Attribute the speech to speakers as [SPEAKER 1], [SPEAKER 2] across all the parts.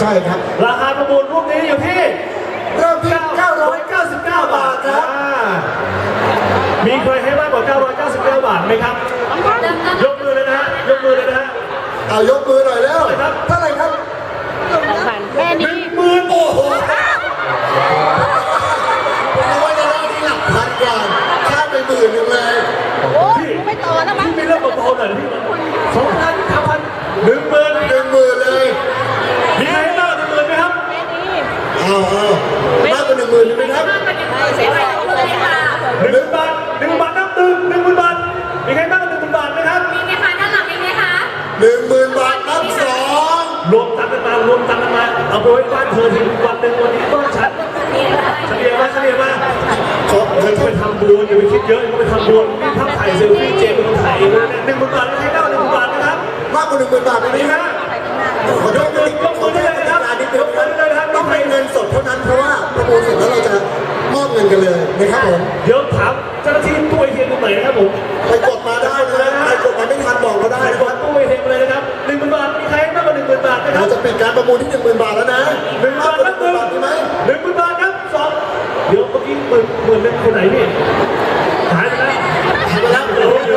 [SPEAKER 1] ใช่ครับ
[SPEAKER 2] ราคาประมูลรูปนี้อยู่ที่
[SPEAKER 1] เริ่มที่999 บาทครับ
[SPEAKER 2] อ่ามีใครให้มากกว่า 999 บาทไหมครับ ยกมือเลยนะฮะ ยกมือเลยนะฮะ
[SPEAKER 1] เอายกมือหน่อยแล้ว
[SPEAKER 2] เท่าไหร่ครับ
[SPEAKER 1] เท่าไหร่ครับ
[SPEAKER 3] แค่นี้
[SPEAKER 2] หมื่น
[SPEAKER 1] โอ้โหผมนึกว่าจะได้ที่หลักพันก่อนข้ามไปหมื่นหนึ่งเลย
[SPEAKER 3] โอ้ยไม่ต่อแล้วมั้ง
[SPEAKER 2] พี่มีเรื่องเบาๆหน่อยพี่สองพัน
[SPEAKER 1] อเอามากกว่าหนึ่งหมื่นไหมครับ
[SPEAKER 3] เสียไปเลยค่ะ
[SPEAKER 2] หนึ่งบาทหนึ่งบาทนับหนึ่งหนึ่งหมื่นบาท มีใครมากกว่าหนึ่งหมื่นบาทไหมครับ
[SPEAKER 4] มีไหมคะด้านหลังมีไหมคะ
[SPEAKER 1] หนึ่งหมื่นบาทนับสอง
[SPEAKER 2] รวมตังค์กันมารวมตังค์กันมาเอาไปไว้บ้านเธอทีวันหนึ่งวันนี้บ้านฉัน
[SPEAKER 4] มีได้
[SPEAKER 2] เฉลี่ยมาเฉลี่ยมา
[SPEAKER 1] ขอ
[SPEAKER 2] เธอไปทำบุญอย่าไปคิดเยอะอย่าไปทำบุญมีภาพถ่ายเซลฟี่เจมเป็นคนถ่ายเองนะหนึ่งหมื่นบาทม่ใช่เก้าหนึ่งหมื่นบาทนะครับ
[SPEAKER 1] มากกว่าหนึ่งหมื่นบาทไหมค
[SPEAKER 2] ไหม
[SPEAKER 1] รับ ประมูลเสร็จแล้วเราจะมอบเงินกันเลยนะครับผม
[SPEAKER 2] เดี๋ยวถามเจ้าหน้าที่ตู้ไอเทียมตรงไหนนะครับผม
[SPEAKER 1] ไปกดมาได้นะใครกดมาไม่ทันบอกเราได้
[SPEAKER 2] ถ่าย
[SPEAKER 1] นะ
[SPEAKER 2] บ
[SPEAKER 1] ค
[SPEAKER 2] อ
[SPEAKER 1] รั
[SPEAKER 2] ล
[SPEAKER 1] บ
[SPEAKER 2] ตู้ไอเทียมเลยนะครับหนึ่งหมื่นบาทมีใครมากกว่าหนึ่งหมื่นบาทไหมค
[SPEAKER 1] เรา
[SPEAKER 2] รับ
[SPEAKER 1] จะปิดการประมูลที่หนึ่งหมื่นบาทแล้วนะ
[SPEAKER 2] หนึ่งหมื่น
[SPEAKER 1] มาก
[SPEAKER 2] บากท
[SPEAKER 1] ว่าห
[SPEAKER 2] นั
[SPEAKER 1] นึ่
[SPEAKER 2] บ
[SPEAKER 1] งห
[SPEAKER 2] หนึ่ง
[SPEAKER 1] มื่นบาทใช่ไหม
[SPEAKER 2] หนึ่งหมื่นบาทครับสองเดี๋ยวเมื่อกี้หมื่นหมื่นหนึ่งคนไหนพี่หายไปแล้ว
[SPEAKER 1] หายไปแล้ว
[SPEAKER 2] โอ้โห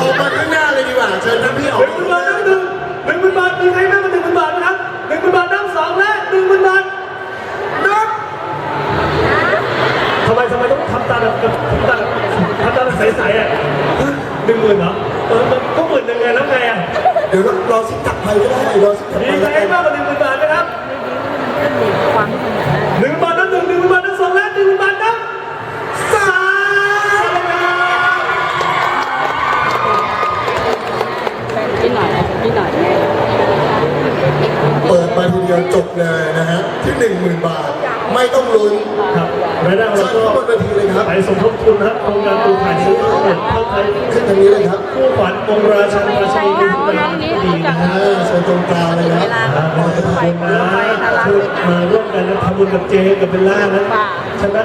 [SPEAKER 1] ออกมาข้างหน้าเลยดีกว่าเชิญท่านพี่ออ
[SPEAKER 2] ห
[SPEAKER 1] ก
[SPEAKER 2] นึ่งหมื่นบาทนับหนึ่งหนึ่งหมื่นบาทมีใครมากกว่าหนึ่งหมื่นบาทไหมครับหนึ่งหมื่นบาทนับสองและหนึ่งหมื่นบาทนับทำ ไมทำไมต้องทำตาแบบทำตาแบบทำตาแบบใสๆอะหนึ่งหมื่นเหรอเออมันก็หมื่นหนึ่งไงแล้วไงอะ
[SPEAKER 1] เดี๋ยวรอสิกถัดไปก็ได้รอสิกถัด
[SPEAKER 2] มี
[SPEAKER 1] ไป
[SPEAKER 2] ใคร
[SPEAKER 1] แล้วกัน
[SPEAKER 2] มากกว่าหนึ่งหมื่นบาทไหมครับ
[SPEAKER 3] ฟัง
[SPEAKER 2] หนึ่งบาทนับหนึ่งหนึ่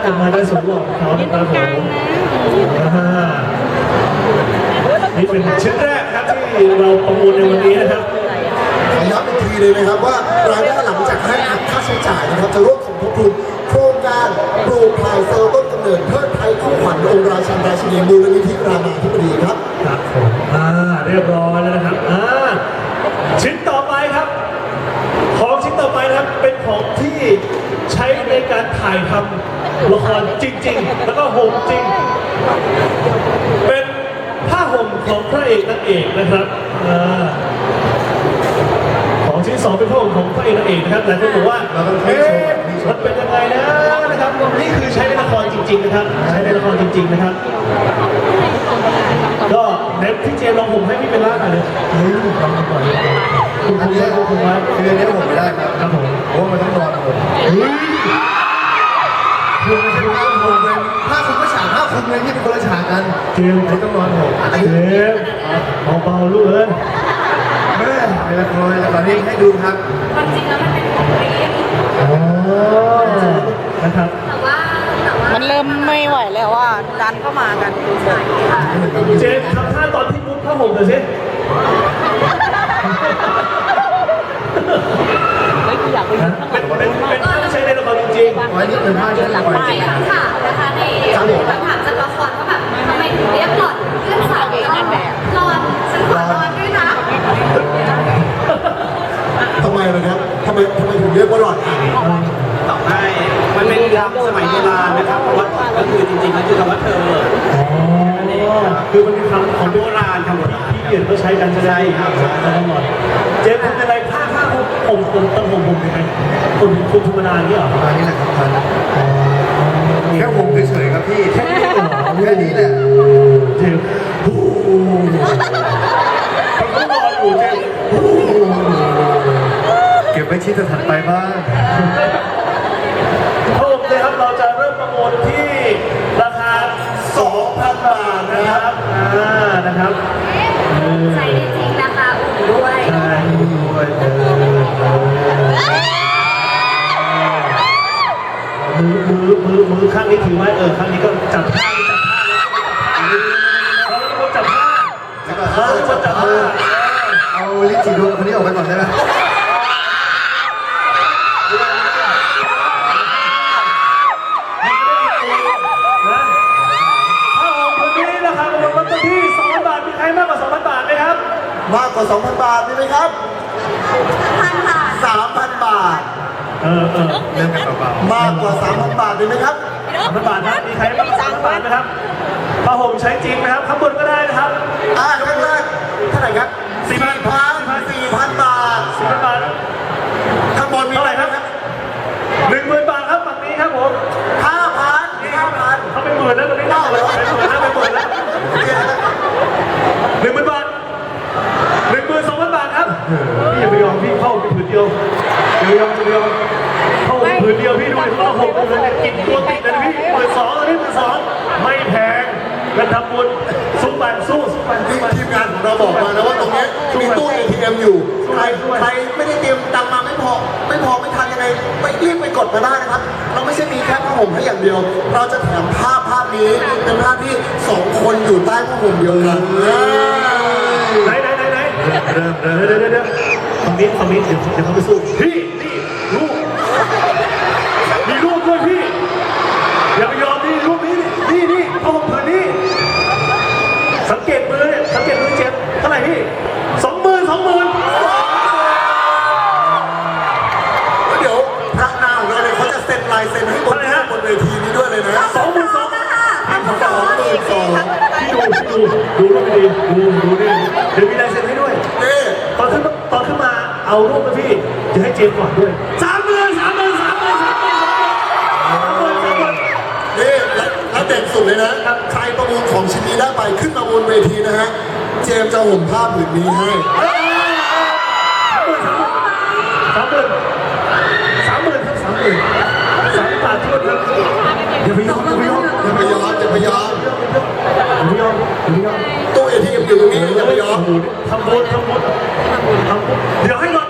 [SPEAKER 1] ชนะ
[SPEAKER 2] กั
[SPEAKER 1] น
[SPEAKER 2] มาได้สมหวังเขานะครับผมอ่านี่เป็นชิ้นแรกครับที่เราประมูลในวันนี้นะครับ
[SPEAKER 1] ขอย้ำอีกทีเลยนะครับว่ารายได้หลังจากให้หักค่าใช้จ่ายนะครับ จะร่วมสมทบทุนโครงการปลูกพลายเซลล์ต้นกำเนิดเทิดไทยคู่ขวัญองค์ราชันราชินีมูลนิธิรามาธิบดีครับ
[SPEAKER 2] ครับผมอ่าเรียบร้อยแล้วนะครับอ่าชิ้นต่อไปครับ ของชิ้นต่อไปนะครับเป็นของที่ใช้ในการถ่ายทำ ละครจริง ๆ แล้วก็ห่มจริง เป็นผ้าห่มของพระเอกนางเอกนะครับอ่าของชิ้นสองเป็นผ้าห่มของพระเอกนางเอกนะครับหลายคนบอกว่า
[SPEAKER 1] เราต้องให้
[SPEAKER 2] เอ๊ะ
[SPEAKER 1] ชม
[SPEAKER 2] มันเป็นยังไงนะนะครับนี่คือใช้ในละครจริง ๆ นะครับ ใช้ในละครจริง ๆ นะครับ ก็เน็ตพี่เจมส์ลองผมให้พี่เป็นล่าหน่อยเลยเฮ้ยลองก่อนเลยคุณ
[SPEAKER 5] อัน
[SPEAKER 2] ทำ
[SPEAKER 5] นี้
[SPEAKER 2] ได้คุณไว้
[SPEAKER 5] คืออันนี้ผมไม่ได้ครับ
[SPEAKER 2] ครับผม
[SPEAKER 5] เพราะว่ามันต้องนอนผม
[SPEAKER 2] เฮ้ย คุณไม่ใช่ผ้าผมเลย
[SPEAKER 5] ถ้าคุณก็ฉากถ้าคุณเลยนี่เป็นคนละฉากกัน
[SPEAKER 2] เจมส์
[SPEAKER 5] อันนี้ต้องนอนผม
[SPEAKER 2] เจมส์เบาๆลูกเอ้ย
[SPEAKER 5] แม่ในละครตอนนี้ให้ดูครับ
[SPEAKER 4] ความจริงแล้วมันเป็นของเรียน
[SPEAKER 2] อ๋อนะครับ
[SPEAKER 4] แต่ว่าแต่ว่า
[SPEAKER 3] มันเริ่มไม่ไหวแล้วว่าดันเข้ามากัน
[SPEAKER 2] เจมส์ทำท่าตอนที่มุดผ้าห่มหน่อยสิ
[SPEAKER 3] ไม่อยากไป
[SPEAKER 2] นะเป็นเป็น เป็นท่าที่ใช้ในละครจริง
[SPEAKER 5] อ๋ออันนี้เป็นผ้าที่ปล่อยจริง
[SPEAKER 4] มีคำถามนะคะในคำถามจากละครว่าแบบทำไมถึงเรียกหลอดเพื่อนสาวหลอดหลอดฉันขอหลอดด้วยนะ
[SPEAKER 1] ทำไมนะครับทำไมทำไมถึงเรียกว่าหลอดอ่าง
[SPEAKER 6] ตอบให้มันเป็นคำสมัยโบราณนะครับเพราะว่าก็คือจริงๆแล้วคือคำว่าเธอ
[SPEAKER 2] คือมันเป็นคำของ
[SPEAKER 6] โบราณคำโบราณ
[SPEAKER 2] ที่เปลี่ยนก็ใช้กันใช่ไหม
[SPEAKER 6] ใช่ครับ
[SPEAKER 2] ตลอดเจมส์คุ ณเป็นอะไรผ้าผ้าผมผมผมตั้งผมผมยังไงคุณคุณธรรมดาอย่างนี้เหรอ
[SPEAKER 5] ประมาณนี้แหละครับท่านแค่ผมเฉยๆครับพี่
[SPEAKER 2] แค่นี้เหรอ
[SPEAKER 5] แค่นี้แหละ
[SPEAKER 2] เจมส์โอ้โหเขานอนอยู่เจมส์
[SPEAKER 5] เก็บไว้ชิ้นถัดไปบ้าง
[SPEAKER 2] ครับผมนะครับเราจะเริ่มประมูลที่ราคา 2,000 บาทนะครับอ่านะครับเออ
[SPEAKER 4] ใช้ได้จริงนะคะอุ่นด้วย
[SPEAKER 2] ใช่ด้วย มือมือมือมือข้างนี้ถือไว้เออข้างนี้ก็จับผ้าจับผ้าแล้วจับผ้า
[SPEAKER 5] แล้วก็
[SPEAKER 2] จับผ้าแล้วก็จับผ้า
[SPEAKER 5] เอาลิ้นจีดวงคนนี้ออกไปก่อนได้ไหม
[SPEAKER 1] มากกว่า 2,000 บาทมีไหมครับ3,000
[SPEAKER 3] ค่ะ
[SPEAKER 2] เออเออ
[SPEAKER 5] เริ่มกันเบามา
[SPEAKER 1] กกว่า3,000บาทเลยไหมครับ
[SPEAKER 2] สามพันบาทนะมีใครบ้างสามพันบาทนะครับผ้าห่มใช้จริงนะครับข้างบนก็ได้นะครับ
[SPEAKER 1] อ่าครั้งแรกเท่าไหร่ครับ
[SPEAKER 2] สี่พัน
[SPEAKER 1] สี่พันบาท
[SPEAKER 2] สี่พันบาท
[SPEAKER 1] ข้างบนมี
[SPEAKER 2] เท่าไหร่ครับหนึ่งหมื่นบาทครับฝั่งนี้ครับผม
[SPEAKER 1] ห้าพันห้าพัน
[SPEAKER 2] เขาเป็นหมื่นแล้วตรงนี้นะเป็นหมื่นแล้วเป็นหมื่นแล้วหนึ่งหมื่นบาทหนึ่งหมื่นสองพันบาทครับพี่อย่าไปยอมพี่เข้าไปผืนเดียวอย่าไปยอมอย่าไปยอมเข้าไปผื นเดียวพี่ดูดิเข้าหกผืนเนี่ยกินตัวติดเลยนะพี่หมื่นสองเลยพี่หมื่นสองไม่แพงเงินทำบุญสู้ไปสู้สู้ป
[SPEAKER 1] ที
[SPEAKER 2] สู้
[SPEAKER 1] ม
[SPEAKER 2] ไป
[SPEAKER 1] ทีมงานของเราบอกมานะว่าตรงเนี้ยมีตู้ ATM อยู่ใครใครไม่ได้เตรียมตังค์มาไม่พอ ไม่พอไม่ทันยังไงไปรีบไปกดมาได้นะครับ เราไม่ใช่มีแค่ผ้าห่มให้อย่างเดียว เราจะแถมภาพภาพนี้เป็นภาพที่สองคนอยู่ใต้ผ้าห่มเดียวกัน
[SPEAKER 2] ไหนไหนไหนไหนเริ่มเริ่มเดี๋ยวเดี๋ยวเดี๋ยวฝั่งนี้ฝั่งนี้เดี๋ยวเดี๋ยวเขาไปสู้พี่ จะ
[SPEAKER 1] ให้เจ
[SPEAKER 2] มส์ก่อนด้วยสามหมื่นสามหมื่นสามหมื่นสามหมื่นสามหมื่นสามหมื่น
[SPEAKER 1] นี่และและเด็ดสุดเลยนะใครประมูลของชิ้นนี้ได้ไปขึ้นมาบนเวทีนะฮะ เจมส์จะห่มผ้าผืนนี้ให้
[SPEAKER 2] สามหมื่นสามหมื่นครับสามหมื่นสามบาททวนครับอย่าไปยอมอย่าไปยอม
[SPEAKER 1] อย่าไปยอมอย่าไปยอม
[SPEAKER 2] อย่าไปยอมอย่าไปยอม
[SPEAKER 1] ตู้เอทีเอ็มอยู่ตรงนี้อย่าไปยอม
[SPEAKER 2] ทำบุญทำบุญทำบุญเดี๋ยวให้นอ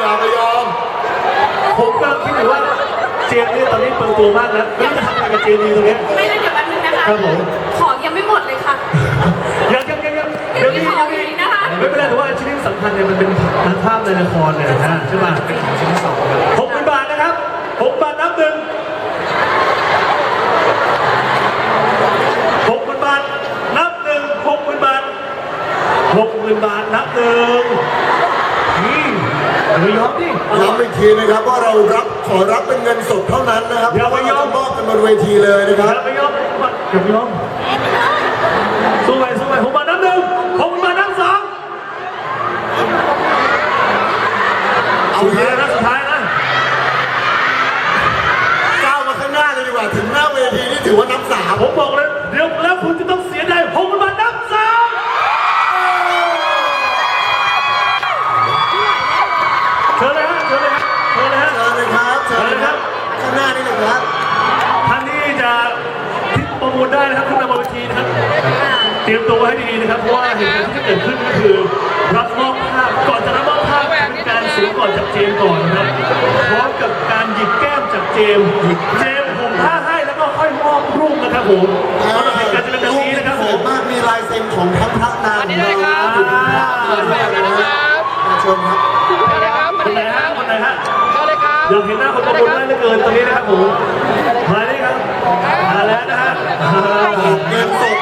[SPEAKER 4] อ
[SPEAKER 1] ย่า
[SPEAKER 2] ไปยอม
[SPEAKER 4] ผม
[SPEAKER 2] กำลังคิดอยู่ว่าเจมส์เนี่ยตอนนี้เปิดตัวมากแล้วไม่รู้จะทำอะไรกับเจมส์ดีตรงเนี้ย
[SPEAKER 4] ไม่งั้นเดี๋ยวแป๊บนึงนะคะ
[SPEAKER 2] ครับผม
[SPEAKER 4] ของยังไม่หมดเลยค่ะ
[SPEAKER 2] ยังยังยังยัง
[SPEAKER 4] เดี๋ยวมีของอยู่อีกนะคะ
[SPEAKER 2] ไม่เป็นไรแต่ว่าชิ้นที่สำคัญเนี่ยมันเป็นนักภาพในละครเนี่ยนะใช่ป่ะเป็นของชิ้นที่สองหกหมื่นบาทนะครับหกบาทนับหนึ่งหกหมื่นบาทนับหนึ่งหกหมื่นบาทหกหมื่นบาทนับหนึ่งอืม อย่าไปยอมดิ
[SPEAKER 1] ย้ำอีกทีนะครับว่าเรารับขอรับเป็นเงินสดเท่านั้นนะครับ
[SPEAKER 2] อย่าไปยอม
[SPEAKER 1] เพราะว่าเราจะมอบกันบนเวทีเลยนะค
[SPEAKER 2] อ
[SPEAKER 1] รับ
[SPEAKER 2] ย่าไปยอมอย่าไปยอมสู้ไปสู้ไปหกบาทนับหนึ่งหกบาทนับสอง
[SPEAKER 1] เอา
[SPEAKER 2] สุด
[SPEAKER 1] เย
[SPEAKER 2] ท้าย
[SPEAKER 1] อะ
[SPEAKER 2] นะสุดท้ายนะ
[SPEAKER 1] ก้าวมาข้างหน้าเลยดีกว่า ถึงหน้าเวทีนี่ถือว่านับสาม
[SPEAKER 2] ผมบอก มจากเจมส์หยิบเจมส์ผมผ้าให้แล้วก็ค่อยมอบรูปนะครับผมสำหรับเหตุการณ์จะเป็นแบบนี้นะครับผ
[SPEAKER 1] สวย
[SPEAKER 2] ม
[SPEAKER 1] มากมีลายเซ็นของทั้งพระนาง
[SPEAKER 3] อันนี้เลยครับ
[SPEAKER 1] อยู่ในภาพเลยนะครับเชิญครับ
[SPEAKER 2] คนไหนฮะคนไหนฮะ
[SPEAKER 3] เอาเลยครับ
[SPEAKER 2] อยากเห็นหน้าคนประมูลได้เหลือเกินตรงนี้นะครับผมมาเลยครับมาแล้วนะฮะอ่า
[SPEAKER 1] เงินสด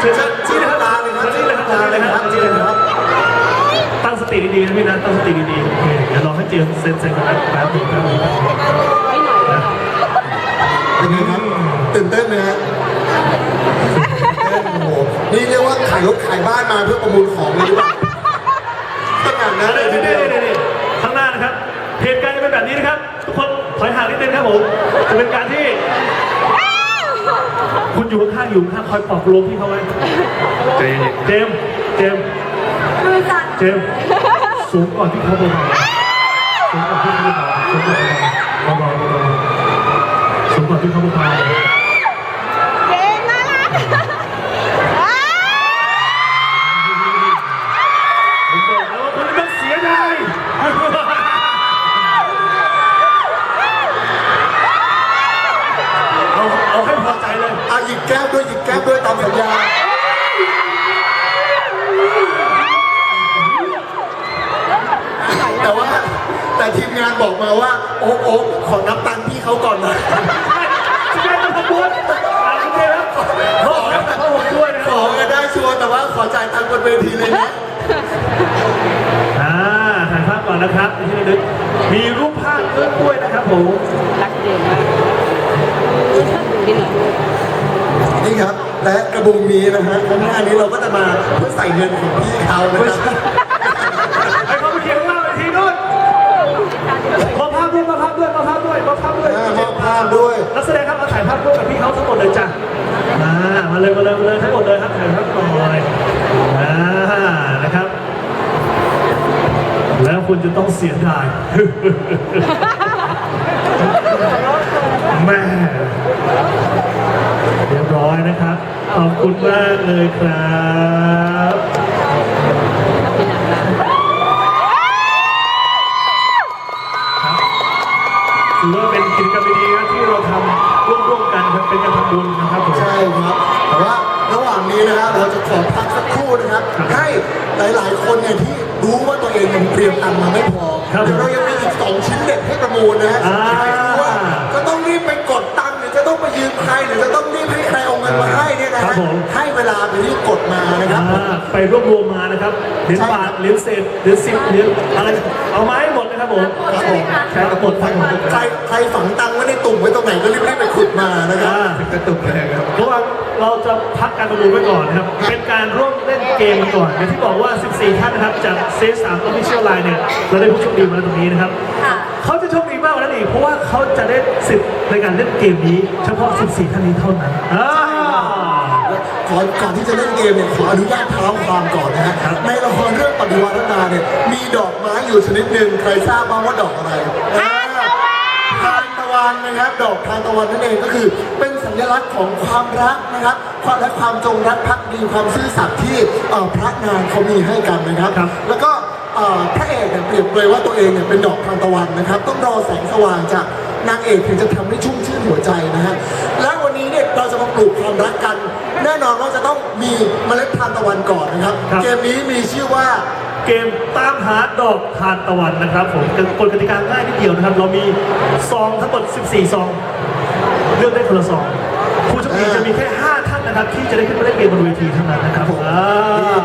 [SPEAKER 1] เชิ
[SPEAKER 2] ญ
[SPEAKER 1] เชิญ
[SPEAKER 2] ชี้
[SPEAKER 1] ชี้
[SPEAKER 2] นะค
[SPEAKER 1] ตาเลยครับ
[SPEAKER 2] ชี้
[SPEAKER 1] ชี้
[SPEAKER 2] เลยครับ
[SPEAKER 1] ตาเล
[SPEAKER 2] ย
[SPEAKER 1] ครับชี้เล
[SPEAKER 2] ย
[SPEAKER 1] ครั
[SPEAKER 2] บ ตั้งสติดีๆนะพี่นะตั้งสติดีๆโอเคเดี๋ยวรอให้เจมส์เซ็นเซ็นกันแป๊บนึงแป๊บนึง
[SPEAKER 1] เป็นไงครับตื่นเต้นไหมฮะตื่นเต้นโอ้โหนี่เรียกว่าขายรถขายบ้านมาเพื่อประมูลของเลยหรือเปล่าขนาดนั้นเลยที
[SPEAKER 2] นี่
[SPEAKER 1] เดียว
[SPEAKER 2] นี่นี่ข้างหน้านะครับเหตุการณ์จะเป็นแบบนี้นะครับ ทุกคนถอยห่างนิดนึงครับผมจะเป็นการที่ คุณอยู่ข้างๆอยู่ข้างๆคอยปลอบโลมพี่เขาไว้
[SPEAKER 5] ใจเย็น
[SPEAKER 2] เจมส์เจมส์
[SPEAKER 4] มือสั่น
[SPEAKER 2] เจมส์สูงก่อนที่เขาเบาๆสูงก่อนที่เขาเบาๆสูงก่อนที่เขาเบาๆเบาๆสูงก่อนที่เขาเบาๆ เพื่อใส่
[SPEAKER 1] เงิ
[SPEAKER 2] น
[SPEAKER 1] ของ
[SPEAKER 2] พี่เขา
[SPEAKER 1] นะครับ
[SPEAKER 2] ให้เขาไปเขียนว่าไปทีนู้นมาภาพด้วยมาภาพด้วยมาภาพด้วยมาภาพด้วย
[SPEAKER 1] อ่ามอบภาพด้วย
[SPEAKER 2] นักแสดงครับมาถ่ายภาพร่วมกับพี่เขาทั้งหมดเลยจ้ะมามาเลยมาเลยมาเลยทั้งหมดเลยครับถ่ายภาพหน่อยอ่านะครับ แล้วคุณจะต้องเสียดาย แม่เรียบร้อยนะครับ ขอบคุณมากเลยครับ
[SPEAKER 1] หลายๆ คนเนี่ยที่รู้ว่าตัวเองยังเตรียมตังค์มาไม่พอ
[SPEAKER 2] ครับ
[SPEAKER 1] เดี๋ยวเรายังมีอีกสองชิ้นเด็ดให้ประมูลนะฮะ
[SPEAKER 2] อ่า
[SPEAKER 1] ใครรู้ว่าจะต้องรีบไปกดตังค์หรือจะต้องไปยืมใครหรือจะต้องรีบให้ใครเอาเงินมาให้เนี่ยนะ
[SPEAKER 2] ครั
[SPEAKER 1] ฮะ
[SPEAKER 2] บผม
[SPEAKER 1] ให้เวลาไปรีบกดมานะครับ
[SPEAKER 2] อ่าไปรวบรวมมานะครับเหรียญบาทเหรียญเศษเหรียญสิบเหรียญอะไรเอามาให้หมดนะครับผม
[SPEAKER 1] ครับผม
[SPEAKER 2] ใช้หมดทั้งหมด
[SPEAKER 1] ใครใครฝังตังค์ไว้ในตุ่มไว้ตรงไหนก็รีบๆไปขุดมานะครับ
[SPEAKER 2] อ่า
[SPEAKER 5] ๆกระตุกเลยครับ
[SPEAKER 2] เพราะว่าเราจะพักการประมูลไว้ก่อนนะครับ เป็นการร่วมเล่นเกมกันก่อนอย่างที่บอกว่า 14 ท่านนะครับจากเซสสามออฟฟิเชียลไลน์เนี่ยเราได้ผู้โชคดีมาแล้วตรงนี้นะครับ
[SPEAKER 4] ค่ะ
[SPEAKER 2] เขาจะโชคดีมากกว่านั้นอีกเพราะว่าเขาจะได้สิทธิ์ในการเล่นเกมนี้ เฉพาะ 14 ท่านนี้เท่านั้นอ่า
[SPEAKER 1] ก่อนก่อนที่จะเล่นเกมเนี่ยขออนุญาตเท้าความก่อนนะฮะ
[SPEAKER 2] ครับ
[SPEAKER 1] ในละครเรื่องปฏิวัตินาเนี่ยมีดอกไม้อยู่ชนิดหนึ่งใครทราบบ้างว่าดอกอะไรทานตะวันทานตะวันนะครับดอกทานตะวันนั่นเองก็คือ เป็นสัญลักษณ์ของความรักนะครับ ความและความจงรักภักดีความซื่อสัตย์ที่เอ่อพระนางเขามีให้กันนะครับ
[SPEAKER 2] ครับ
[SPEAKER 1] แล้วก็เอ่อพระเอกเนี่ยเปรียบเลยว่าตัวเองเนี่ยเป็นดอกทานตะวันนะครับ ต้องรอแสงสว่างจากนางเอกถึงจะทำให้ชุ่มชื่นหัวใจนะฮะและวันนี้เนี่ยเราจะมาปลูกความรักกัน แน่นอนว่าจะต้องมีเมล็ดทานตะวันก่อนนะครับ
[SPEAKER 2] ครับ
[SPEAKER 1] เกมนี้มีชื่อว่า
[SPEAKER 2] เกมตามหาดอกทานตะวันนะครับผมกฎกติกาง่ายนิดเดียวนะครับ เรามีซองทั้งหมด 14 ซอง เลือกได้คนละซองผู้โชคดีจะมีแค่ 5 ท่านนะครับ ที่จะได้ขึ้นมาเล่นเกมบนเวทีเท่านั้นนะครับ
[SPEAKER 1] ครับผม
[SPEAKER 2] อ่า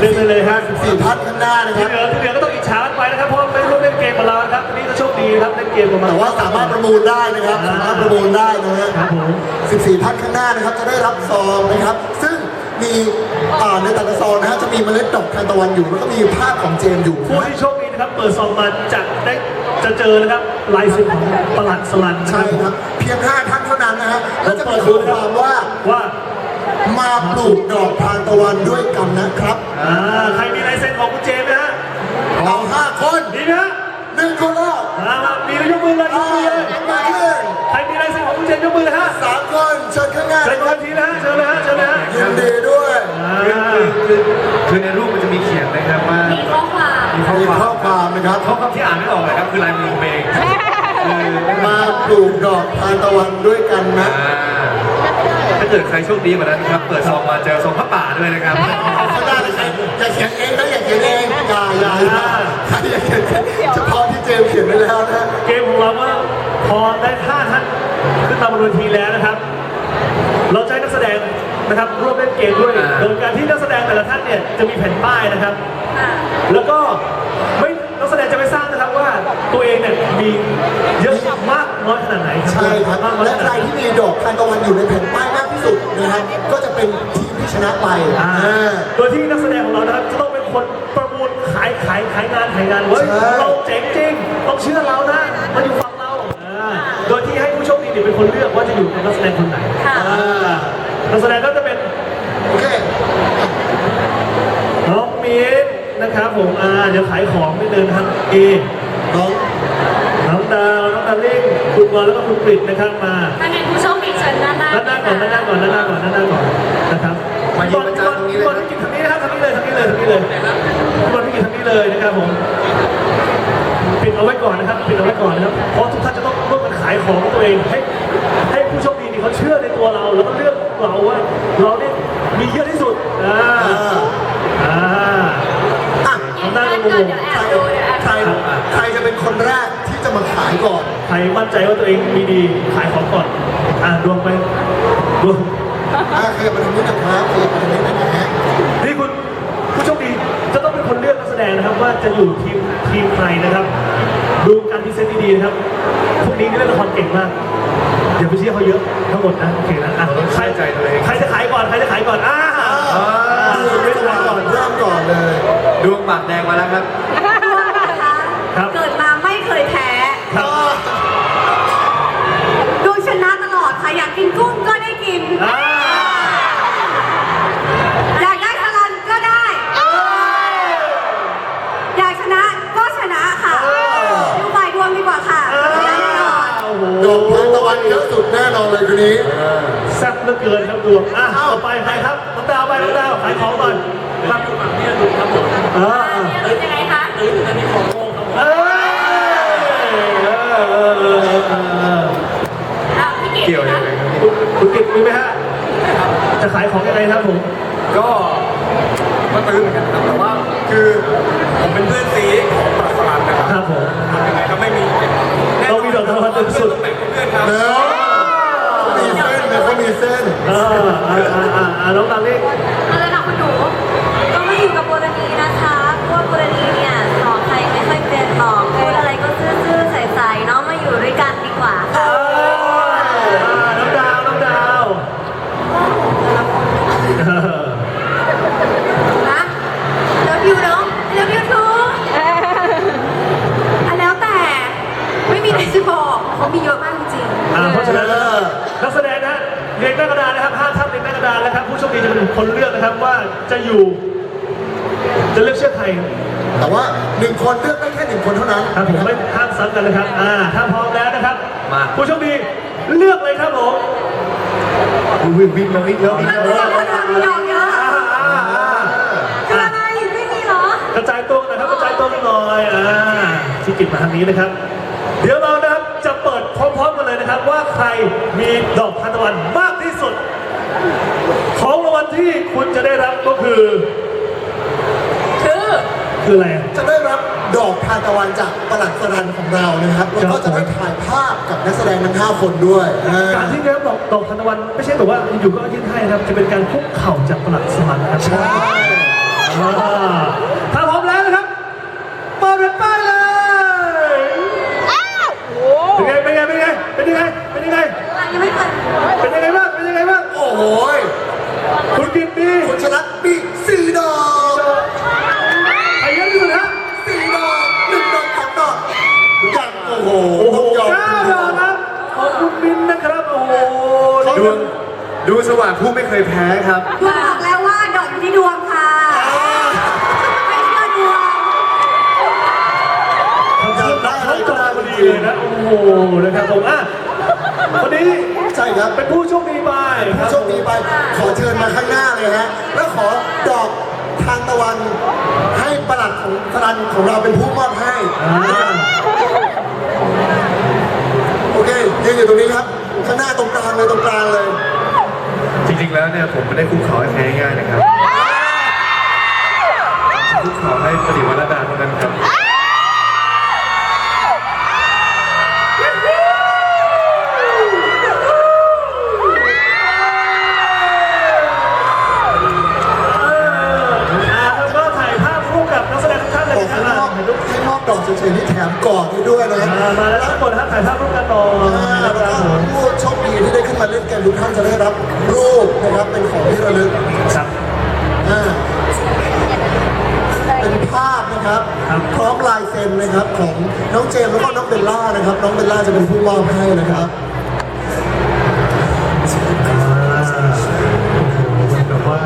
[SPEAKER 2] เล่นไปเลยฮะ
[SPEAKER 1] สี่ท่านข้างหน้านะค
[SPEAKER 2] ที่
[SPEAKER 1] รับ
[SPEAKER 2] เหลือที่เหลือก็ต้องอิจฉากันไปนะครับ เพราะว่าไม่ร่วมเล่นเกมกับเรานะครับวันนี้ก็โชคดีครับเล่นเกมกับมา
[SPEAKER 1] แต่ว่าสามารถประมูลได้นะครับ สามารถประมูลได้นะฮะ
[SPEAKER 2] ครับผม
[SPEAKER 1] 14ท่านข้างหน้านะครับจะได้รับซองนะครับ ซึ่ง มีอ่าในแต่ละซองนะฮะจะมีเมล็ดดอกทานตะวันอยู่ แล้วก็มีภาพของเจมส์อยู่
[SPEAKER 2] ผู้
[SPEAKER 1] นะ
[SPEAKER 2] ที่โชคดีนะครับ เปิดซองมาจะได้จะเจอนะครับลายเซ็นของประหลัดสลันนะ
[SPEAKER 1] ใช่ครับ เพียง5ท่านเท่านั้นนะฮะแล้วจะมีข้อความว่า
[SPEAKER 2] ว่า
[SPEAKER 1] มาปลูกดอกทานตะวันด้วยกันนะครับ
[SPEAKER 2] อ่าใครมีลายเซ็นของคุณเจมส์ไหมฮะ
[SPEAKER 5] ขอ
[SPEAKER 1] เอาห้าคน
[SPEAKER 2] มีไหมฮะ
[SPEAKER 1] หนึ่งคนแล้ว
[SPEAKER 2] อ่ามีแล้วยกมือเลยย
[SPEAKER 1] อ่าก
[SPEAKER 2] มือเลย
[SPEAKER 1] มาขึ้น
[SPEAKER 2] ใครมีลายเซ็นของคุณเจนยกมือเลยฮะ
[SPEAKER 1] สามคนเชิญข้างหน้า
[SPEAKER 2] เชิญคนทีนะฮะเชิญเลยฮะเชิญเลยฮะ
[SPEAKER 1] ยินดีด้วย
[SPEAKER 2] อ่า
[SPEAKER 5] คือคือคือในรูปมันจะมีเขียนนะครับว่า
[SPEAKER 4] มีข้อความ
[SPEAKER 5] มีข้อ
[SPEAKER 1] มี
[SPEAKER 5] ค
[SPEAKER 1] ข้
[SPEAKER 5] วา
[SPEAKER 1] อ
[SPEAKER 5] ม
[SPEAKER 1] ความนะครับ
[SPEAKER 5] ข้อความที่อ่านไม่ออกเลยครับคือลายมือผมเองคือ
[SPEAKER 1] มาปลูกดอกทานตะวันด้วยกันนะ
[SPEAKER 5] อ่า ถ้าเกิดใครโชคดีกว่านั้นครับ เปิดซองมาเจอซองพระป่าด้วยนะครับ
[SPEAKER 1] ข้างหน้เลยใครอย่าเขียนเองนะอย่าเขียนเองอย่าอย่าอย่าใครอย่าเขียนเองเฉพาะที่เจมเขียนไว้แล้วนะ
[SPEAKER 2] เกมของเราก็พอได้ท่าท่านขึ้นมาบนเวทีแล้วนะครับ เราใช้นักแสดงนะครับร่วมเล่นเกมด้วย โดยการที่นักแสดงแต่ละท่านเนี่ยจะมีแผ่นป้ายนะครับ แล้วก็ไม่นักแสดงจะไม่ทราบนะครับว่าตัวเองเนี่ยมีเยอะมากน้อยขนาดไหน
[SPEAKER 1] ใช่ครับ
[SPEAKER 2] มาก
[SPEAKER 1] และใครที่มีดอกทานตะวันอยู่ในแผ่นป้ายมากที่ สุดนะครับก็จะเป็นทีมที่ชนะไป
[SPEAKER 2] อ่า
[SPEAKER 1] อ่า
[SPEAKER 2] โดยที่นักแสดงของเรานะครับจะต้องเป็นคนประมูลขายขายขายงานขายงานเฮ้ย
[SPEAKER 1] ใช่
[SPEAKER 2] เราเจ๋งจริงต้องเชื่อเรานะมาอยู่ฝั่งเราอ่าโดยที่ให้ผู้โชคดีเนี่ยเป็นคนเลือกว่าจะอยู่กับนักแสดงคนไหน
[SPEAKER 4] ค่ะ
[SPEAKER 2] อ่านักแสดงก็จะเป็น
[SPEAKER 1] โอเค
[SPEAKER 2] น้องมิ้นนะครับผมอ่าเดี๋ยวขายของนิดนึงนะครับเอ
[SPEAKER 1] น้อง
[SPEAKER 2] น้องดาวน้องดาวลิ่งคุณบอลแล้วก็คุณกฤษนะครับมา
[SPEAKER 4] ถ้างั้ ด้านหน้า
[SPEAKER 2] ด้านหน้าก่อนด้านหน้าก่อนด้านหน้าก่อนด้านหน้าก่อนนะครับ
[SPEAKER 5] มายืนประจำตรงนี้เลย
[SPEAKER 2] บอลพี่กิจทางนี้นะครับทางนี้เลยทางนี้เลยทางนี้เลยบอลพี่กิจทางนี้เลยนะครับผมปิดเอาไว้ก่อนนะครับปิดเอาไว้ก่อนนะครับเพราะทุกท่านจะต้องร่วมกันขายของตัวเองให้ให้ผู้โชคดีนี่เขาเชื่อในตัวเราแล้วก็เลือกเราว่าเราเนี่ยมีเยอะที่สุดอ่าอ่า
[SPEAKER 1] อะ
[SPEAKER 4] อีกท่านก่อนเดี๋ยวแอบดูเดี๋ยวแอบ
[SPEAKER 1] ใคร
[SPEAKER 4] ดู
[SPEAKER 1] ใครจะเป็นคนแรกที่จะมาขายก่อน
[SPEAKER 2] ใครมั่นใจว่าตัวเองมีดีขายของก่อน อ่าดวงไปดวง
[SPEAKER 1] อะขยับมาทางนี้นะครับขยับมาทางนี้นะฮะ
[SPEAKER 2] นี่คุณผู้โชคดีจะต้องเป็นคนเลือกนักแสดงนะครับ ว่าจะอยู่ทีมทีมใครนะครับ ดูการพรีเซนต์ดีๆนะครับพวกนี้นี่เล่นละครเก่งมากอย่าไปเชื่อเขาเยอะทั้งหมดนะโอเคนะอะ
[SPEAKER 5] เราต้อง
[SPEAKER 2] ใคร
[SPEAKER 5] เชื่อใจตัวเอง
[SPEAKER 2] ใครจะขายก่อนใครจะขายก่อนอ่า
[SPEAKER 1] ดูไม่สว่างเริ่มก่อนเลย
[SPEAKER 5] ดวงปากแดงมาแล้วครับ
[SPEAKER 3] ดวงนะคะ
[SPEAKER 2] ครับ
[SPEAKER 3] เกิดมาไม่เคยแพ้
[SPEAKER 2] ครับ
[SPEAKER 3] กกินกุ้งก็ได้กิน
[SPEAKER 2] อ่า
[SPEAKER 3] อยากได้พลันก็ได้ อยากชนะก็ชนะค่ะดูฝ่ายดวงดีกว่าค่ะชนะแน่นอน
[SPEAKER 2] โอ้โห
[SPEAKER 1] ดอกทานตะวันเยอะสุดแน่นอนเลยคนนี้
[SPEAKER 2] แซ่บเหลือเกินครับดวงอะต่อไปใครครับน้องดาวไปน้องดาวขายของก่อนครับอ่า
[SPEAKER 4] เนี่ยรู้ยังไงคะ
[SPEAKER 2] เอ้ยเอ
[SPEAKER 5] คุ
[SPEAKER 2] ณคุณกิตมีไหมฮะจะขายของยังไงครับผม
[SPEAKER 7] ก็ก็ตื้อเหมือนกันครับแต่ว่าคือผมเป็นเพื่อนซีของปรัสลันนะครับ
[SPEAKER 2] ครับผม
[SPEAKER 7] ยังไงก็ไม่มี
[SPEAKER 2] เรามีดอกทานตะวันเป็นสุด
[SPEAKER 7] แต่งเพื่อนครับ
[SPEAKER 1] เนื้อมีเส้นเลยเขามีเส้น
[SPEAKER 2] เอออ่าอ่าอ่าอ่าน้องดาวนี่
[SPEAKER 4] อะไรนะคุณหนู
[SPEAKER 3] ก็มาอยู่กับโบราณีนะคะเพราะว่าโบราณีเนี่ยสอนใครไม่ค่อยเป็นหรอกพูดอะไร ๆอ่า
[SPEAKER 2] เพราะฉะนั้นนักแสดงนะเรียงหน้ากระดานนะครับห้าท่านเรียงหน้ากระดานแล้วครับ ผู้โชคดีจะเป็นคนเลือกนะครับว่าจะอยู่ จะเลือกเชื่อใคร
[SPEAKER 1] แต่ว่าหนึ่งคนเลือกได้แค่หนึ่งคนเท่านั้น
[SPEAKER 2] ครับผมไม่ห้ามซ้ำกันนะครับ อ่า ถ้าพร้อมแล้วนะครับ
[SPEAKER 5] มา
[SPEAKER 2] ผู้โชคดีเลือกเลยครับผม
[SPEAKER 5] วิ่งวิ่งมาวิ่งเยอะวิ่ง
[SPEAKER 3] มัน
[SPEAKER 5] เย
[SPEAKER 3] มี
[SPEAKER 5] อะ
[SPEAKER 3] เยอะมันมีเยอะ
[SPEAKER 2] อ่าอ่าอ่า
[SPEAKER 3] คืออะไรไม่มีเหรอ
[SPEAKER 2] กระจายตัวหนะครับกระจายตัวกันหน่อยอ่าที่กิจมาทางนี้นะครับ ใครมีดอกทานตะวันมากที่สุด ของรางวัลที่คุณจะได้รับก็คือ
[SPEAKER 4] คือ
[SPEAKER 2] คืออะไรอะ
[SPEAKER 1] จะได้รับดอกทานตะวันจากประหลัดสรันของเรานะครับแล้วก็จะได้ถ่ายภาพกับนักแสดงทั้งห้าคนด้วยอ่า
[SPEAKER 2] การที่ได้รับดอกดอกทานตะวัน ไม่ใช่แบบว่าอยู่ก็ยื่นให้นะครับ จะเป็นการคุกเข่าจากประหลัดสมันนะครับ
[SPEAKER 1] ใช่
[SPEAKER 2] อ่าถ้าพร้อมแล้วนะครับเปิดเป็นป้ายเลยเป็นไงเป็นไงเป็นไงเป็นยังไงเป็นยังไง
[SPEAKER 3] ยังไม่เปิด
[SPEAKER 2] เป็นยังไงบ้าง เป็นยังไงบ้าง
[SPEAKER 1] โอ้โหย
[SPEAKER 2] คุณกิตดี
[SPEAKER 1] คุณชนะมีสี่ดอก
[SPEAKER 2] ใครเยอะที่สุดฮะ
[SPEAKER 1] สี่ดอกหนึ่งดอกสองดอกยังโอ้โห
[SPEAKER 2] โอ้โห
[SPEAKER 1] ต้องยอม
[SPEAKER 2] เก้าดอกครับของคุณบินนะครับ โอ้โห
[SPEAKER 5] ดวงดูสว่างผู้ไม่เคยแพ้ครับ
[SPEAKER 3] ดวงบอกแล้วว่าดอกอยู่ที่ดวงค่ะไม่เชื่อดวง
[SPEAKER 2] เลยนะ โอ้โห นะครับผมอะ คนนี้
[SPEAKER 1] ใช่ครับ
[SPEAKER 2] เป็นผู้โชคดีไปครับ
[SPEAKER 1] โชคดีไป ขอเชิญมาข้างหน้าเลยฮะ แล้วขอดอกทานตะวันให้ประหลัดของสรันของเราเป็นผู้มอบให้
[SPEAKER 2] อ่า
[SPEAKER 1] โอเคยืนอยู่ตรงนี้ครับ ข้างหน้าตรงกลางเลยตรงกลางเลย
[SPEAKER 5] จริงๆแล้วเนี่ยผมไม่ได้คุกเข่าให้ใครง่ายๆนะครับคุกเข่าให้ปฏิวัติดาเท่านั้นครับ
[SPEAKER 1] จะเป็นผู้มอบให้นะครับ
[SPEAKER 2] อ่าโอ้โหมันแบบว่า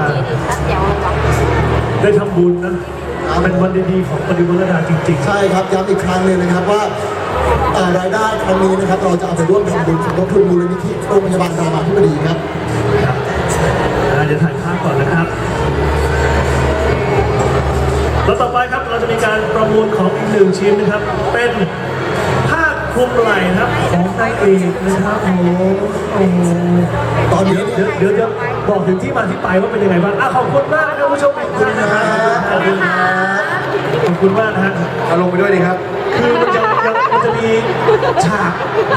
[SPEAKER 2] ได้ทำบุญนะเป็นวันดีๆของปฏิวัติดาจริง
[SPEAKER 1] ใช่ครับย้ำอีกครั้งหนึ่งนะครับว่าเอ่อรายได้ครั้งนี้นะครับ เราจะเอาไปร่วมทำบุญสมทบทุนมูลนิธิโรงพยาบาลรามาธิบดีครับ
[SPEAKER 2] ๆครับอ่าเดี๋ยวถ่ายภาพก่อนนะครับแล้วต่อไปครับเราจะมีการประมูลของอีกหนึ่งชิ้นนะครับเป็น ผ้าคลุมไหล่นะครับของนางเอกนะครับโอ้โหโอ้โห
[SPEAKER 1] ตอนนี้
[SPEAKER 2] เดี๋ยวเดี๋ยวเดี๋ยวบอกถึงที่มาที่ไปว่าเป็นยังไงบ้างอะขอบคุณมากนะครับผู้ชมทุกท่านนะครับขอบคุณครับขอบคุณมากนะฮะ
[SPEAKER 5] เอาลงไปด้วยดีครับ
[SPEAKER 2] คือมันจะยังมันจะมีฉาก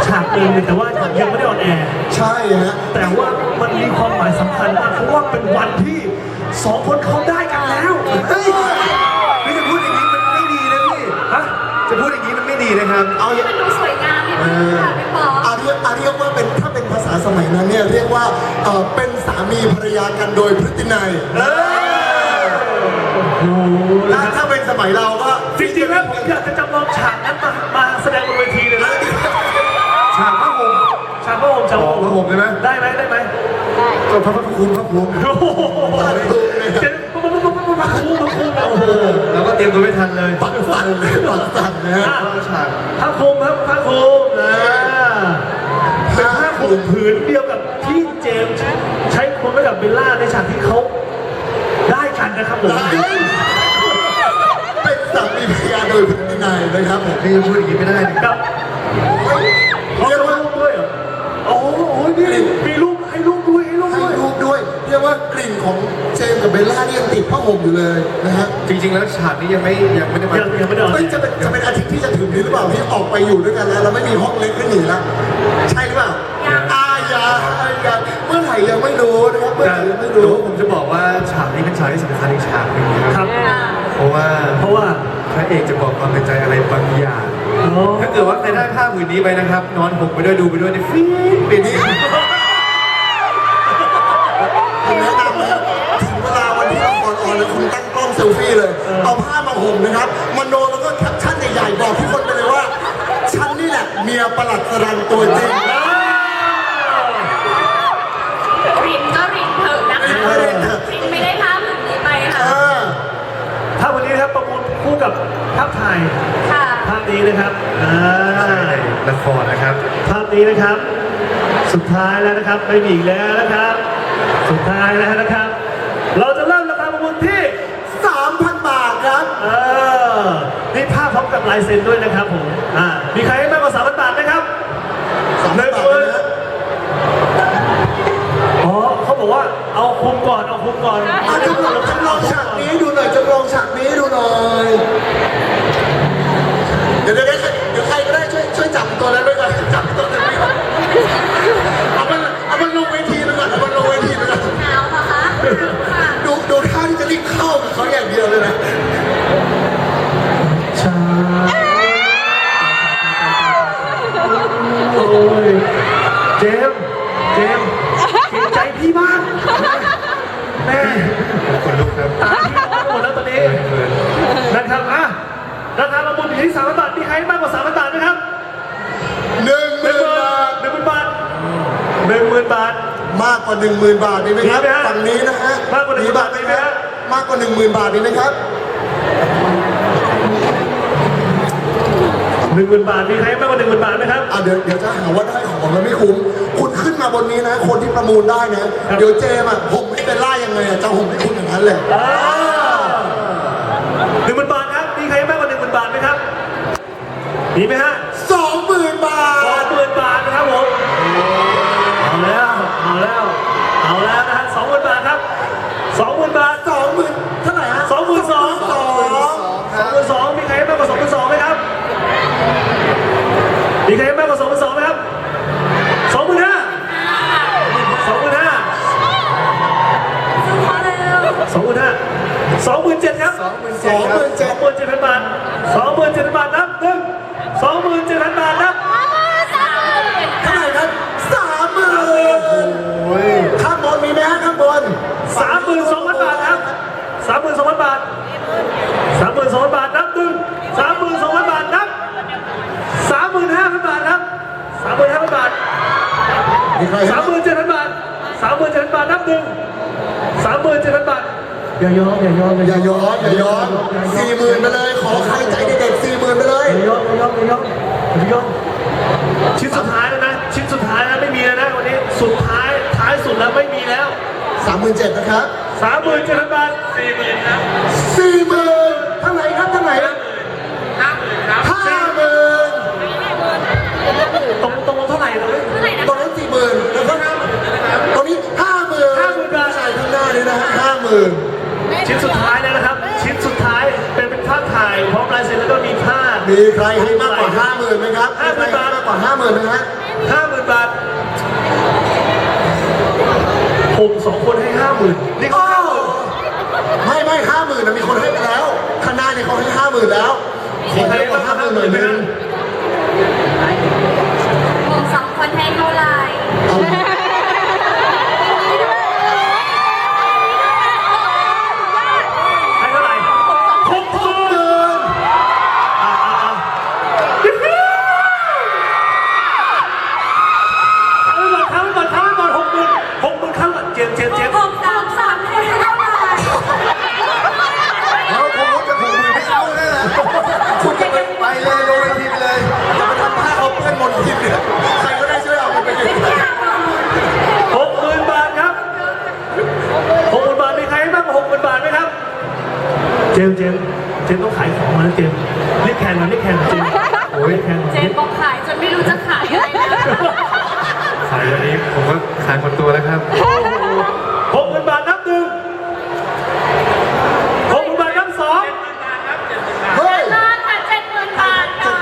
[SPEAKER 2] ฉากหนึ่งเนี่ยแต่ว่ายังไม่ได้ออนแอร์
[SPEAKER 1] ใช่ฮะ
[SPEAKER 2] แต่ว่ามันมีความหมายสำคัญมากเพราะว่าเป็นวันที่สองคนเขาได้กันแล้ว
[SPEAKER 1] เฮ้ย
[SPEAKER 5] พี่จะพูดอย่างนี้มันไม่ดีนะพี่
[SPEAKER 2] ฮะ
[SPEAKER 5] จะพูดอย่างนี้มันไม่ดีนะครับ
[SPEAKER 1] เอาอย่าง
[SPEAKER 4] มันดูสวย อา
[SPEAKER 1] เรียกอาเรียกว่าเป็นถ้าเป็นภาษาสมัยนั้นเนี่ยเรียกว่าเป็นสามีภรรยากันโดยพฤตินัย
[SPEAKER 2] เออ
[SPEAKER 1] ถ้าเป็นสมัยเราก็
[SPEAKER 2] จริงๆแล้วผมอยากจะจำลองฉากนั้นมามาแสดงบนเวทีเลยนะ
[SPEAKER 5] ฉากพระองค์
[SPEAKER 2] ฉากพระองค์ฉากพระ
[SPEAKER 5] องค์ได้ไหม
[SPEAKER 2] ได้ไหมได้ไหม
[SPEAKER 5] ก็พระพระคุณพระคุณ
[SPEAKER 2] โอ้โหเจ็บปุ๊บปุ๊บปุ๊บปุ๊บปุ๊บปุ๊บปุ๊บปุ๊บปุ๊บ
[SPEAKER 5] ปุ๊บปุ๊บปุ๊บ รียมตัวไม่ทันเลย
[SPEAKER 1] ปักสั่นเลยปักสั่นนะฮะ
[SPEAKER 5] ฉาก
[SPEAKER 2] ผ้าคลุมครับผ้าคลุมนะเป็นผ้าคลุมผืนเดียวกับที่เจมส์ใช้คลุมไว้กับเบลล่าในฉากที่เขาได้กันนะครับผม
[SPEAKER 1] เป็นสามีภรรยาโดยพฤตินัยนะครับผม
[SPEAKER 5] พี่จะพูดอย่างนี้ไม่ได้นะ
[SPEAKER 2] กับเขาจะรูปด้วยเหรอโอ้โหนี่
[SPEAKER 1] เรียกว่ากลิ่นของเจมส์กับเบลล่านี่ยังติดผ้าห่มอยู่เลยนะฮะ
[SPEAKER 5] จริง ๆ แล้วฉากนี้ยังไม่ยังไม่ได้มา
[SPEAKER 2] ยังยังไม่ได้ออก
[SPEAKER 1] เฮ้ยจะเป็นจะเป็นอาทิตย์ที่จะถึงนี้หรือเปล่าที่ออกไปอยู่ด้วยกันแล้วเราไม่มีห้องเล็กขึ้นหนีแล้วใช่หรือเปล่า
[SPEAKER 4] ยัง
[SPEAKER 1] อาญาอาญาเมื่อไหร่ยังไม่รู้นะครับเมื่อไห
[SPEAKER 5] แต่
[SPEAKER 1] ร่ยังไม่
[SPEAKER 5] เดี๋ยว
[SPEAKER 1] รู้
[SPEAKER 5] ผมจะบอกว่าฉากนี้เป็นฉากที่สำคัญอีกฉากหนึ่งนะ
[SPEAKER 2] ค
[SPEAKER 5] ค
[SPEAKER 2] รั
[SPEAKER 5] รับ บ เพราะว่า
[SPEAKER 2] เพราะว่า
[SPEAKER 5] พระเอกจะบอกความในใจอะไรบางอย่าง
[SPEAKER 2] อ๋อ
[SPEAKER 5] ถ้าเกิดว่าใครได้ภาพผืนนี้ไปนะครับ นอนผมไปด้วยดูไปด้วยในฟีดปีนี้
[SPEAKER 1] ตัวจริง
[SPEAKER 4] รินก็รินเถอะนะคะ
[SPEAKER 1] รินเถอะ
[SPEAKER 4] รินไม่ได้ภาพแบบนี้ไป
[SPEAKER 1] เอ
[SPEAKER 4] ค่ะ
[SPEAKER 1] อ
[SPEAKER 2] ถ้าวันนี้นะครับประมูลคู่กับภาพถ่าย
[SPEAKER 4] ค่ะ
[SPEAKER 2] ภาพนี้นะครับอ่า
[SPEAKER 5] ในละครนะครับ
[SPEAKER 2] ภาพนี้นะครับ สุดท้ายแล้วนะครับไม่มีอีกแล้วนะครับ สุดท้ายแล้วนะครับ เราจะเริ่มราคาประมูลที่
[SPEAKER 1] 3,000บาทครับ
[SPEAKER 2] เออนี่ภาพพร้อมกับลายเซ็นด้วยนะครับผม อ่า มีใครให้ เอาคุมก่อน เอาคุมก่อน
[SPEAKER 1] อะจำลองจำลองฉากนี้ดูหน่อยจำลองฉากนี้ดูหน่อย หนึ่งหมื่นบาทมีไหมครับ
[SPEAKER 2] มีไหมฮะ
[SPEAKER 1] ฝั่งนี้นะฮะ
[SPEAKER 2] มากกว่า10,000บาทมีไหมฮะ
[SPEAKER 1] มากกว่าหนึ่งหมื่นบาทมีไหมครับ
[SPEAKER 2] หนึ่งหมื่นบาทมีใครมากกว่าหนึ่งหมื่นบาทไหมครับ
[SPEAKER 1] อะเดี๋ยวเดี๋ยวจะหาว่าได้ของแล้วไม่คุ้ม คุณขึ้นมาบนนี้นะ คนที่ประมูลได้นะ
[SPEAKER 2] ครับ
[SPEAKER 1] เดี๋ยวเจมอะผมไม่เป็นล่ายังไงอะจะผมให้คุณอย่างนั้นเลย
[SPEAKER 2] หนึ่งหมื่นบาทครับ มีใครมากกว่าหนึ่งหมื่นบาทไหมครับ มีไหมฮะ
[SPEAKER 1] สองหมื่น
[SPEAKER 2] เจ็ดครับ
[SPEAKER 1] สองหมื่นเจ็ด
[SPEAKER 2] สองหมื่นเจ็ดพันบาทสองหมื่นเจ็ดพันบาทนับหนึ่งสองหมื่นเจ็ดพันบาทนับ
[SPEAKER 1] เท่าไหร่ครับสามหมื่นข้างบนมีไหมฮะข้างบน
[SPEAKER 2] สามหมื่นสองพันบาทครับสามหมื่นสองพันบาทสามหมื่นสองพันบาทนับหนึ่งสามหมื่นสองพันบาทนับสามหมื่นห้าพันบาทนับสามหมื่นห้าพันบาท
[SPEAKER 1] มีใคร
[SPEAKER 2] สามหมื่นเจ็ดพันบาทสามหมื่นเจ็ดพันบาทนับหนึ่งสามหมื่นเจ็ดพันบาท อย่ายอมอย่ายอม
[SPEAKER 1] อย่าย้อนอย่าย้อนสี่หมื่นไปเลย ขอใครใจเด็ดๆสี่หมื่นไปเลย
[SPEAKER 2] อย่ายอมอย่ายอมอย่ายอมอย่ายอมชิ้นสุดท้ายแล้วนะชิ้นสุดท้ายแล้วไม่มีแล้วนะวันนี้สุดท้ายท้ายสุดแล้วไม่มีแล้ว
[SPEAKER 1] สามหมื่นเจ็ดนะครับ
[SPEAKER 2] สามหมื่นเจ็ดพันบาทสี่หมื่นครับ
[SPEAKER 1] สี่หมื่นเท่าไหร่ครับเท่าไหร่ครับห้าหมื่นครับห้าหมื่น
[SPEAKER 2] ตรงตรงเท่าไหร่เลย
[SPEAKER 1] ตอนนั้นสี่หมื่นแล้วก็ตอนนี้ห้าหมื่น
[SPEAKER 2] ห้าหมื่นบาท
[SPEAKER 1] ใช่ข้างหน้านี่นะฮะห้าหมื่น
[SPEAKER 2] ชิ้นสุดท้ายแล้วนะครับ ชิ้นสุดท้ายเป็นเป็นภาพถ่ายพร้อมลายเซ็นแล้วก็มีผ้า
[SPEAKER 1] มีใครให้มากกว่าห้าหมื่นไหมครับมีใคร
[SPEAKER 2] 50,000
[SPEAKER 1] ให้มากกว่าห้าหมื่นไหมฮะ
[SPEAKER 2] ห้าหมื่นบาทผมสองคนให้ห้าหมื่นนี่ก็ห้าหมื่น
[SPEAKER 1] ไม่ไม่ห้าหมื่นนะมีคนให้ไปแล้วข้างหน้าเนี่ยเขาให้ห้าหมื่นแล้วขอให้กว่าห้าหมื่นหน่อยนึง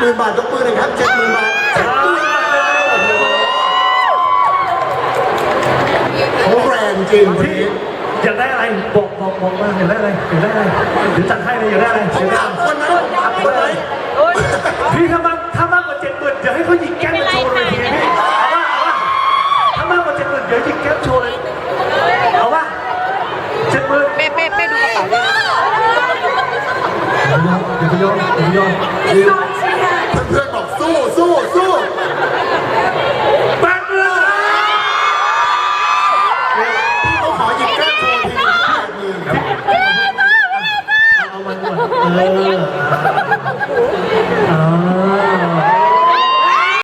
[SPEAKER 4] มื่น
[SPEAKER 2] บาทยกมือ
[SPEAKER 5] ห
[SPEAKER 2] น่อ
[SPEAKER 1] ย
[SPEAKER 4] ค
[SPEAKER 1] รับเจ็ดหมื่นบาทเจ็ดหมื่นบาทเขาแรงจริงวัน
[SPEAKER 2] พี่
[SPEAKER 1] นี้
[SPEAKER 2] อยากได้อะไรบอกบอกบอกมาอยากได้อะไรอยากได้อะไรเดี๋ยวจัดให้เลยอยากได้อะไร
[SPEAKER 1] ผม
[SPEAKER 2] อยากได้
[SPEAKER 1] ถาม
[SPEAKER 2] อะไร
[SPEAKER 1] คนนั้นผมถามคนไหน
[SPEAKER 2] พี่ถ้ามากถ้ามากกว่าเจ็ดหมื่นเดี๋ยวให้เขายิงแก๊ปโชว์เลยทีพี่เอาว่าเอาว่าถ้ามากกว่าเจ็ดหมื่นเดี๋ยวยิงแก๊ปโชว์เลยเอาว่าเจ็ดหมื่น
[SPEAKER 8] เป้เป้เป้ดูกระเป๋าด้วยนะ
[SPEAKER 2] อย่าไปยอมอย่าไปยอม
[SPEAKER 1] ยืน Oh.